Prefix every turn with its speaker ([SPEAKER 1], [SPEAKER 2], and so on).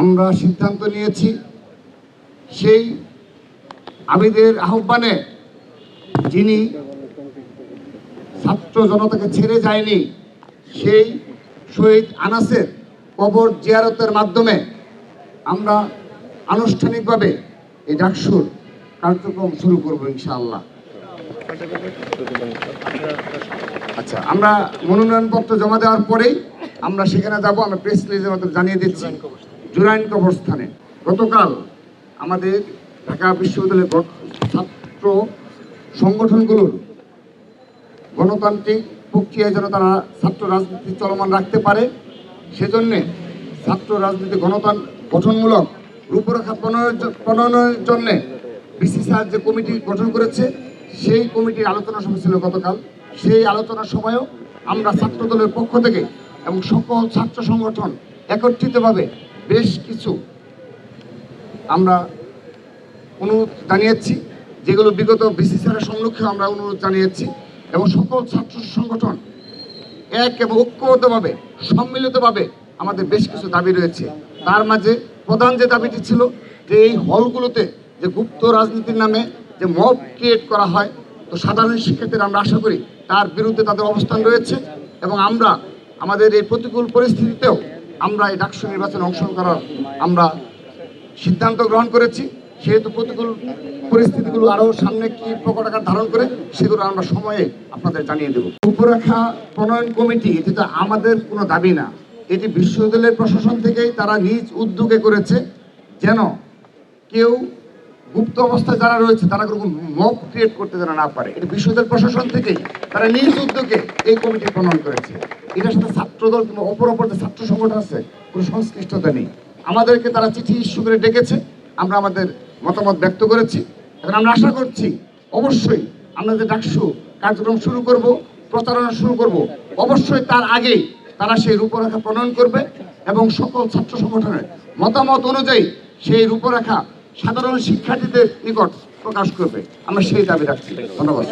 [SPEAKER 1] আমরা সিদ্ধান্ত নিয়েছি, সেই আবিদের আহ্বানে যিনি ছাত্র জনতাকে ছেড়ে যায়নি, সেই শহীদ আনাসের কবর জিয়ারতের মাধ্যমে আমরা আনুষ্ঠানিকভাবে এই ডাকসুর কার্যক্রম শুরু করব ইনশাআল্লাহ। আচ্ছা আমরা মনোনয়নপত্র জমা দেওয়ার পরেই আমরা সেখানে যাব, আমরা প্রেস রিলিজের মাধ্যমে জানিয়ে দিচ্ছি। জুরাইন কবরস্থানে। গতকাল আমাদের ঢাকা বিশ্ববিদ্যালয়ের ছাত্র সংগঠনগুলোর গণতান্ত্রিক প্রক্রিয়ায় যেন তারা ছাত্র রাজনীতি চলমান রাখতে পারে, সেজন্যে ছাত্র রাজনীতি গণতান্ত্র গঠনমূলক রূপরেখা প্রণয়নের জন্যে বিসিসিআর যে কমিটি গঠন করেছে, সেই কমিটির আলোচনা সভা ছিল গতকাল। সেই আলোচনার সময়ও আমরা ছাত্র দলের পক্ষ থেকে এবং সকল ছাত্র সংগঠন একত্রিতভাবে বেশ কিছু আমরা অনুরোধ জানিয়েছি, যেগুলো বিগত বিসিসিআর সম্মুখে আমরা অনুরোধ জানিয়েছি এবং সকল ছাত্র সংগঠন এক এবং ঐক্যবদ্ধভাবে, সম্মিলিতভাবে আমাদের বেশ কিছু দাবি রয়েছে। তার মাঝে প্রধান যে দাবিটি ছিল যে এই হলগুলোতে যে গুপ্ত রাজনীতির নামে যে মব ক্রিয়েট করা হয়, তো সাধারণ শিক্ষার্থীরা আমরা আশা করি তার বিরুদ্ধে তাদের অবস্থান রয়েছে এবং আমরা আমাদের এই প্রতিকূল পরিস্থিতিতেও আমরা এই ডাকসু নির্বাচনে অংশগ্রহণ করার আমরা সিদ্ধান্ত গ্রহণ করেছি। সেহেতু প্রতিকূল পরিস্থিতিগুলো আরও সামনে কি প্রকট আকার ধারণ করে, সেগুলো আমরা সময়ে আপনাদের জানিয়ে দেব। রূপরেখা প্রণয়ন কমিটি, এটি তো আমাদের কোনো দাবি না। এটি বিশ্ববিদ্যালয়ের প্রশাসন থেকেই তারা নিজ উদ্যোগে করেছে। যেন কেউ গুপ্ত অবস্থায় যারা রয়েছে, তারা কোনো মব ক্রিয়েট করতে যেন না পারে। এটি বিশ্ববিদ্যালয় প্রশাসন থেকেই তারা নিজ উদ্যোগে এই কমিটি প্রণয়ন করেছে। এটার সাথে ছাত্রদল কিংবা অপর অপর যে ছাত্র সংগঠন আছে, কোনো সংশ্লিষ্টতা নেই। আমাদেরকে তারা চিঠি ইস্যু করে ডেকেছে, আমরা আমাদের মতামত ব্যক্ত করেছি। এখন আমরা আশা করছি, অবশ্যই আমরা যে ডাকসু কার্যক্রম শুরু করব, প্রচারণা শুরু করব, অবশ্যই তার আগেই তারা সেই রূপরেখা প্রণয়ন করবে এবং সকল ছাত্র সংগঠনের মতামত অনুযায়ী সেই রূপরেখা সাধারণ শিক্ষার্থীদের নিকট প্রকাশ করবে। আমরা সেই দাবি রাখছি। ধন্যবাদ।